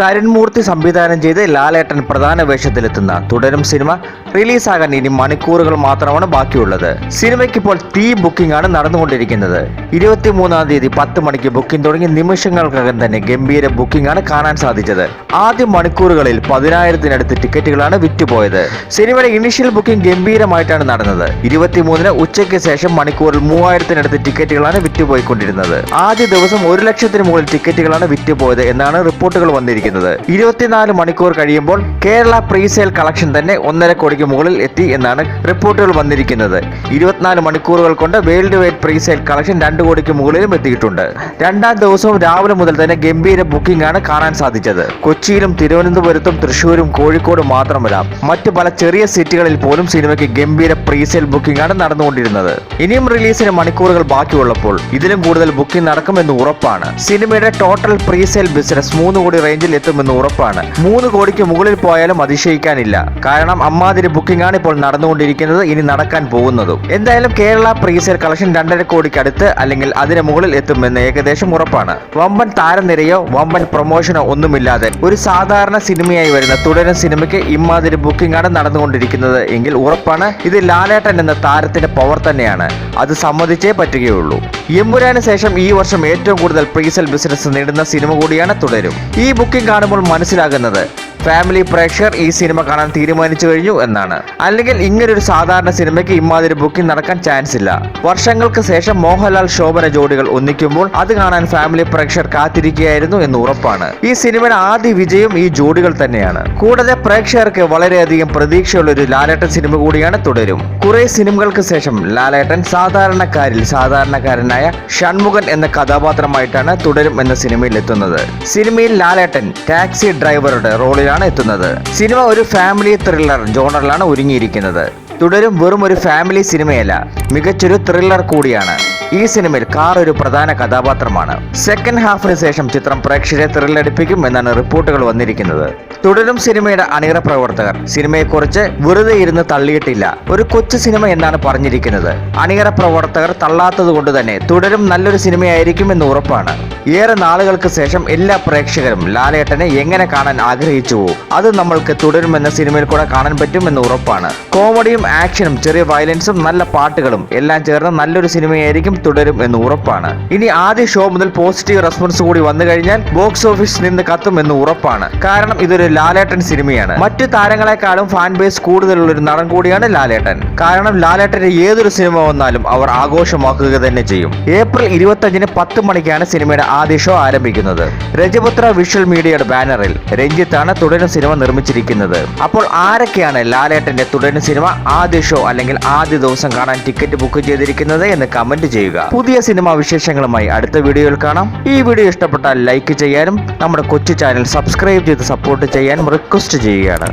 തരുൺമൂർത്തി സംവിധാനം ചെയ്ത് ലാലേട്ടൻ പ്രധാന വേഷത്തിലെത്തുന്ന തുടരും സിനിമ റിലീസാകാൻ ഇനി മണിക്കൂറുകൾ മാത്രമാണ് ബാക്കിയുള്ളത്. സിനിമയ്ക്ക് ഇപ്പോൾ തീ ബുക്കിംഗ് ആണ് നടന്നുകൊണ്ടിരിക്കുന്നത്. ഇരുപത്തിമൂന്നാം തീയതി പത്ത് മണിക്ക് ബുക്കിംഗ് തുടങ്ങി നിമിഷങ്ങൾക്കകം തന്നെ ഗംഭീര ബുക്കിംഗ് ആണ് കാണാൻ സാധിച്ചത്. ആദ്യ മണിക്കൂറുകളിൽ പതിനായിരത്തിനടുത്ത് ടിക്കറ്റുകളാണ് വിറ്റുപോയത്. സിനിമയുടെ ഇനിഷ്യൽ ബുക്കിംഗ് ഗംഭീരമായിട്ടാണ് നടന്നത്. ഇരുപത്തിമൂന്നിന് ഉച്ചയ്ക്ക് ശേഷം മണിക്കൂറിൽ മൂവായിരത്തിനടുത്ത് ടിക്കറ്റുകളാണ് വിറ്റുപോയിക്കൊണ്ടിരുന്നത്. ആദ്യ ദിവസം ഒരു ലക്ഷത്തിന് മുകളിൽ ടിക്കറ്റുകളാണ് വിറ്റുപോയത് എന്നാണ് റിപ്പോർട്ടുകൾ വന്നിരിക്കുന്നത്. ഇരുപത്തിനാല് മണിക്കൂർ കഴിയുമ്പോൾ കേരള പ്രീസെയിൽ കളക്ഷൻ തന്നെ ഒന്നര കോടിക്ക് മുകളിൽ എത്തി എന്നാണ് റിപ്പോർട്ടുകൾ വന്നിരിക്കുന്നത്. ഇരുപത്തിനാല് മണിക്കൂറുകൾ കൊണ്ട് വേൾഡ് വൈഡ് പ്രീസെയിൽ കളക്ഷൻ രണ്ട് കോടിക്ക് മുകളിലും എത്തിയിട്ടുണ്ട്. രണ്ടാം ദിവസവും രാവിലെ മുതൽ തന്നെ ഗംഭീര ബുക്കിംഗ് ആണ് കാണാൻ സാധിച്ചത്. കൊച്ചിയിലും തിരുവനന്തപുരത്തും തൃശൂരും കോഴിക്കോടും മാത്രമല്ല മറ്റു പല ചെറിയ സിറ്റികളിൽ പോലും സിനിമയ്ക്ക് ഗംഭീര പ്രീസെയിൽ ബുക്കിംഗ് ആണ് നടന്നുകൊണ്ടിരുന്നത്. ഇനിയും റിലീസിന് മണിക്കൂറുകൾ ബാക്കിയുള്ളപ്പോൾ ഇതിലും കൂടുതൽ ബുക്കിംഗ് നടക്കുമെന്ന് ഉറപ്പാണ്. സിനിമയുടെ ടോട്ടൽ പ്രീസെയിൽ ബിസിനസ് മൂന്ന് കോടി റേഞ്ചിൽ എത്തുമെന്ന് ഉറപ്പാണ്. മൂന്ന് കോടിക്ക് മുകളിൽ പോയാലും അതിശയിക്കാനില്ല. കാരണം അമ്മാതിരി ബുക്കിംഗ് ആണ് ഇപ്പോൾ നടന്നുകൊണ്ടിരിക്കുന്നത് ഇനി നടക്കാൻ പോകുന്നതും. എന്തായാലും കേരള പ്രീസെയിൽ കളക്ഷൻ രണ്ടര കോടിക്ക് അടുത്ത് അല്ലെങ്കിൽ അതിന് മുകളിൽ എത്തുമെന്ന് ഏകദേശം ഉറപ്പാണ്. വമ്പൻ താരനിരയോ വമ്പൻ പ്രൊമോഷനോ ഒന്നുമില്ലാതെ ഒരു സാധാരണ സിനിമയായി വരുന്ന തുടരും സിനിമയ്ക്ക് ഇമ്മാതിരി ബുക്കിംഗ് ആണ് നടന്നുകൊണ്ടിരിക്കുന്നത് എങ്കിൽ ഉറപ്പാണ് ഇത് ലാലേട്ടൻ എന്ന താരത്തിന്റെ പവർ തന്നെയാണ്. അത് സമ്മതിച്ചേ പറ്റുകയുള്ളൂ. എമ്പുരാന് ശേഷം ഈ വർഷം ഏറ്റവും കൂടുതൽ പ്രീസെൽ ബിസിനസ് നേടുന്ന സിനിമ കൂടിയാണ് തുടരും. ഈ ബുക്കിംഗ് കാണുമ്പോൾ മനസ്സിലാകുന്നത് ഫാമിലി പ്രേക്ഷകർ ഈ സിനിമ കാണാൻ തീരുമാനിച്ചു കഴിഞ്ഞു എന്നാണ്. അല്ലെങ്കിൽ ഇങ്ങനൊരു സാധാരണ സിനിമയ്ക്ക് ഇമാതിരി ബുക്കിംഗ് നടക്കാൻ ചാൻസ് ഇല്ല. വർഷങ്ങൾക്ക് ശേഷം മോഹൻലാൽ ശോഭന ജോഡികൾ ഒന്നിക്കുമ്പോൾ അത് കാണാൻ ഫാമിലി പ്രേക്ഷകർ കാത്തിരിക്കുകയായിരുന്നു എന്ന് ഉറപ്പാണ്. ഈ സിനിമയുടെ ആദ്യ വിജയം ഈ ജോഡികൾ തന്നെയാണ്. കൂടാതെ പ്രേക്ഷകർക്ക് വളരെയധികം പ്രതീക്ഷയുള്ള ഒരു ലാലേട്ടൻ സിനിമ കൂടിയാണ് തുടരും. കുറെ സിനിമകൾക്ക് ശേഷം ലാലേട്ടൻ സാധാരണക്കാരിൽ സാധാരണക്കാരനായ ഷൺമുഖൻ എന്ന കഥാപാത്രമായിട്ടാണ് തുടരും എന്ന സിനിമയിൽ എത്തുന്നത് സിനിമയിൽ ലാലേട്ടൻ ടാക്സി ഡ്രൈവറുടെ റോളിലാണ് എത്തുന്നത്. സിനിമ ഒരു ഫാമിലി ത്രില്ലർ ജോണറിലാണ് ഒരുങ്ങിയിരിക്കുന്നത്. തുടരും വെറും ഒരു ഫാമിലി സിനിമയല്ല മികച്ചൊരു ത്രില്ലർ കൂടിയാണ്. ഈ സിനിമയിൽ കാർ ഒരു പ്രധാന കഥാപാത്രമാണ്. സെക്കൻഡ് ഹാഫിന് ശേഷം ചിത്രം പ്രേക്ഷകരെ ത്രില്ലടിപ്പിക്കും എന്നാണ് റിപ്പോർട്ടുകൾ വന്നിരിക്കുന്നത്. തുടരും സിനിമയുടെ അണിയറ പ്രവർത്തകർ. സിനിമയെക്കുറിച്ച് വെറുതെ ഇരുന്ന് തള്ളിയിട്ടില്ല. ഒരു കൊച്ചു സിനിമ എന്നാണ് പറഞ്ഞിരിക്കുന്നത്. അണിയറ പ്രവർത്തകർ തള്ളാത്തത് കൊണ്ട് തന്നെ തുടരും നല്ലൊരു സിനിമയായിരിക്കും എന്ന് ഉറപ്പാണ്. ഏറെ നാളുകൾക്ക് ശേഷം എല്ലാ പ്രേക്ഷകരും ലാലേട്ടനെ എങ്ങനെ കാണാൻ ആഗ്രഹിച്ചു അത് നമ്മൾക്ക് തുടരുമെന്ന സിനിമയിൽ കൂടെ കാണാൻ പറ്റും എന്ന് ഉറപ്പാണ്. കോമഡിയും ആക്ഷനും ചെറിയ വയലൻസും നല്ല പാട്ടുകളും എല്ലാം ചേർന്ന് നല്ലൊരു സിനിമയായിരിക്കും തുടരും എന്ന് ഉറപ്പാണ്. ഇനി ആദ്യ ഷോ മുതൽ പോസിറ്റീവ് റെസ്പോൺസ് കൂടി വന്നു കഴിഞ്ഞാൽ ബോക്സ് ഓഫീസിൽ നിന്ന് കത്തും എന്ന് ഉറപ്പാണ്. കാരണം ഇതൊരു ലാലേട്ടൻ സിനിമയാണ്. മറ്റു താരങ്ങളെക്കാളും ഫാൻ ബേസ് കൂടുതലുള്ള ഒരു നടൻ കൂടിയാണ് ലാലേട്ടൻ. കാരണം ലാലേട്ടന്റെ ഏതൊരു സിനിമ വന്നാലും അവർ ആഘോഷമാക്കുക തന്നെ ചെയ്യും. ഏപ്രിൽ ഇരുപത്തഞ്ചിന് പത്ത് മണിക്കാണ് സിനിമയുടെ ആദ്യ ഷോ ആരംഭിക്കുന്നത്. രജപുത്ര വിഷ്വൽ മീഡിയയുടെ ബാനറിൽ രഞ്ജിത്താണ് തുടരും സിനിമ നിർമ്മിച്ചിരിക്കുന്നത്. അപ്പോൾ ആരൊക്കെയാണ് ലാലേട്ടന്റെ തുടരും സിനിമ ആദ്യ ഷോ അല്ലെങ്കിൽ ആദ്യ ദിവസം കാണാൻ ടിക്കറ്റ് ബുക്ക് ചെയ്തിരിക്കുന്നത് എന്ന് കമന്റ് ചെയ്യുക പുതിയ സിനിമാ വിശേഷങ്ങളുമായി അടുത്ത വീഡിയോയിൽ കാണാം. ഈ വീഡിയോ ഇഷ്ടപ്പെട്ടാൽ ലൈക്ക് ചെയ്യാനും നമ്മുടെ കൊച്ചു ചാനൽ സബ്സ്ക്രൈബ് ചെയ്ത് സപ്പോർട്ട് ചെയ്യാനും റിക്വസ്റ്റ് ചെയ്യുകയാണ്.